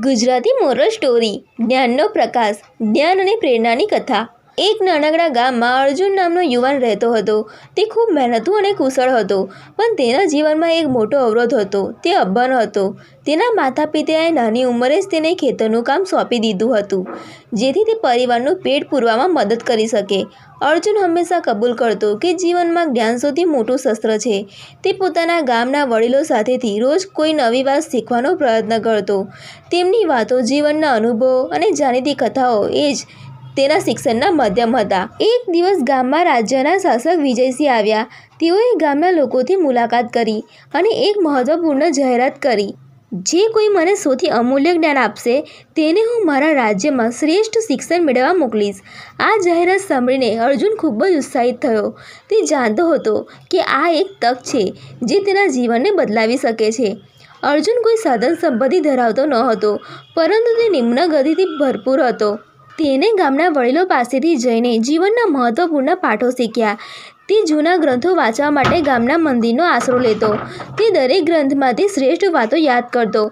Gujarati moral story જ્ઞાનનો પ્રકાશ જ્ઞાન અને પ્રેરણાની કથા. એક નાનકડા ગામમાં અર્જુન નામનો યુવાન રહેતો હતો. તે ખૂબ મહેનતુ અને કુશળ હતો, પણ તેના જીવનમાં એક મોટો અવરોધ હતો. તે અભણ હતો. તેના માતા પિતાએ નાની ઉંમરે જ તેને ખેતરનું કામ સોંપી દીધું હતું, જેથી તે પરિવારનું પેટ પૂરવામાં મદદ કરી શકે. અર્જુન હંમેશા કબૂલ કરતો કે જીવનમાં જ્ઞાન સૌથી મોટું શસ્ત્ર છે. તે પોતાના ગામના વડીલો સાથેથી રોજ કોઈ નવી વાત શીખવાનો પ્રયત્ન કરતો. તેમની વાતો જીવનના અનુભવો અને જાણીતી કથાઓ એ જ તેના શિક્ષણના માધ્યમ હતા. એક દિવસ ગામમાં રાજ્યના શાસક વિજયસિંહ આવ્યા. તેઓએ ગામના લોકોથી મુલાકાત કરી અને એક મહત્વપૂર્ણ જાહેરાત કરી. જે કોઈ મને સૌથી અમૂલ્ય જ્ઞાન આપશે, તેને હું મારા રાજ્યમાં શ્રેષ્ઠ શિક્ષણ મેળવવા મોકલીશ. આ જાહેરાત સાંભળીને અર્જુન ખૂબ જ ઉત્સાહિત થયો. તે જાણતો હતો કે આ એક તક છે જે તેના જીવનને બદલાવી શકે છે. અર્જુન કોઈ સાધન સંપત્તિ ધરાવતો ન હતો, પરંતુ તે નિમ્ન ગતિથી ભરપૂર હતો. તેને ગામના વડીલો પાસેથી જઈને જીવનના મહત્વપૂર્ણ પાઠો શીખ્યા. તે જૂના ગ્રંથો વાંચવા માટે ગામના મંદિરનો આશરો લેતો. તે દરેક ગ્રંથમાંથી શ્રેષ્ઠ વાતો યાદ કરતો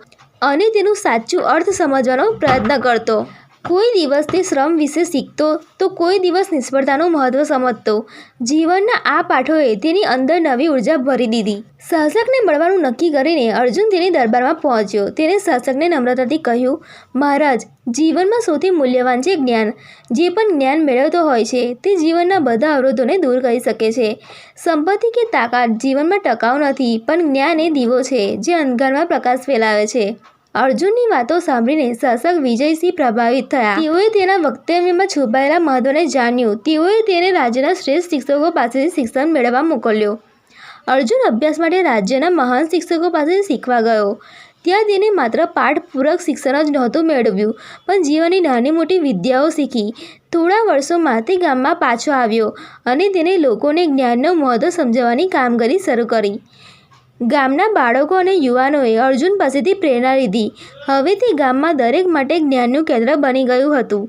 અને તેનું સાચું અર્થ સમજવાનો પ્રયત્ન કરતો. કોઈ દિવસ તે શ્રમ વિશે શીખતો, તો કોઈ દિવસ નિષ્ફળતાનું મહત્ત્વ સમજતો. જીવનના આ પાઠોએ તેની અંદર નવી ઊર્જા ભરી દીધી. શાસકને મળવાનું નક્કી કરીને અર્જુન તેની દરબારમાં પહોંચ્યો. તેણે શાસકને નમ્રતાથી કહ્યું, મહારાજ, જીવનમાં સૌથી મૂલ્યવાન છે જ્ઞાન. જે પણ જ્ઞાન મેળવતો હોય છે, તે જીવનના બધા અવરોધોને દૂર કરી શકે છે. સંપત્તિ કે તાકાત જીવનમાં ટકાઉ નથી, પણ જ્ઞાન એ દીવો છે, જે અંધકારમાં પ્રકાશ ફેલાવે છે. અર્જુનની વાતો સાંભળીને શાસક વિજયસિંહ પ્રભાવિત થયા. તેઓએ તેના વક્તવ્યમાં છુપાયેલા મહત્વને જાણ્યું. તેઓએ તેને રાજ્યના શ્રેષ્ઠ શિક્ષકો પાસેથી શિક્ષણ મેળવવા મોકલ્યો. અર્જુન અભ્યાસ માટે રાજ્યના મહાન શિક્ષકો પાસેથી શીખવા ગયો. ત્યાં તેને માત્ર પાઠપૂરક શિક્ષણ જ નહોતું મેળવ્યું, પણ જીવનની નાની મોટી વિદ્યાઓ શીખી. થોડા વર્ષોમાં તે ગામમાં પાછો આવ્યો અને તેને લોકોને જ્ઞાનનું મહત્ત્વ સમજાવવાની કામગીરી શરૂ કરી. ગામના બાળકો અને યુવાનોએ અર્જુન પાસેથી પ્રેરણા લીધી. હવે તે ગામમાં દરેક માટે જ્ઞાનનું કેન્દ્ર બની ગયું હતું.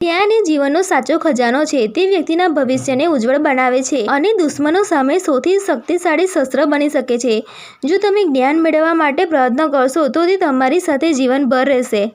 જ્ઞાન એ જીવનનો સાચો ખજાનો છે. તે વ્યક્તિના ભવિષ્યને ઉજ્જવળ બનાવે છે અને દુશ્મનો સામે સૌથી શક્તિશાળી શસ્ત્ર બની શકે છે. જો તમે જ્ઞાન મેળવવા માટે પ્રયત્ન કરશો, તો તે તમારી સાથે જીવનભર રહેશે.